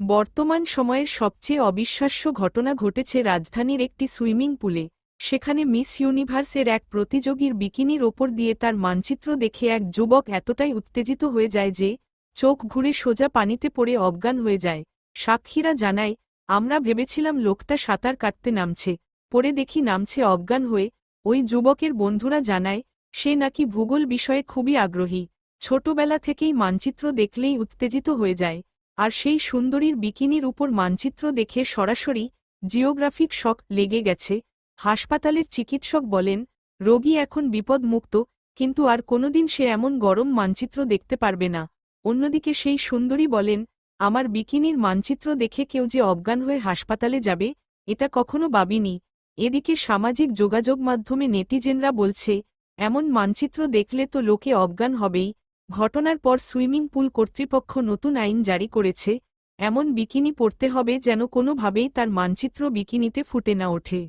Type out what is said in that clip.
বর্তমান সময়ের সবচেয়ে অবিশ্বাস্য ঘটনা ঘটেছে রাজধানীর একটি সুইমিং পুলে, সেখানে মিস ইউনিভার্সের এক প্রতিযোগীর বিকিনির ওপর দিয়ে তার মানচিত্র দেখে এক যুবক এতটাই উত্তেজিত হয়ে যায় যে, চোখ ঘুরে সোজা পানিতে পড়ে অজ্ঞান হয়ে যায়। সাক্ষীরা জানায়, আমরা ভেবেছিলাম লোকটা সাঁতার কাটতে নামছে পরে দেখি নামছে অজ্ঞান হয়ে। ওই যুবকের বন্ধুরা জানায়, সে নাকি ভূগোল বিষয়ে খুবই আগ্রহী, ছোটবেলা থেকেই মানচিত্র দেখলেই উত্তেজিত হয়ে যায়। আর সেই সুন্দরীর বিকিনির উপর মানচিত্র দেখে সরাসরি জিওগ্রাফিক শক লেগে গেছে। হাসপাতালের চিকিৎসক বলেন, রোগী এখন বিপদমুক্ত, কিন্তু আর কোনোদিন সে এমন গরম মানচিত্র দেখতে পারবে না। অন্যদিকে সেই সুন্দরী বলেন, আমার বিকিনির মানচিত্র দেখে কেউ যে অজ্ঞান হয়ে হাসপাতালে যাবে, এটা কখনো ভাবিনি। এদিকে সামাজিক যোগাযোগ মাধ্যমে নেটিজেনরা বলছে, এমন মানচিত্র দেখলে তো লোকে অজ্ঞান হবেই। ঘটনার পর সুইমিং পুল কর্তৃপক্ষ নতুন আইন জারি করেছে, এমন বিকিনি পড়তে হবে যেন কোনোভাবেই তার মানচিত্র বিকিনিতে ফুটে না ওঠে।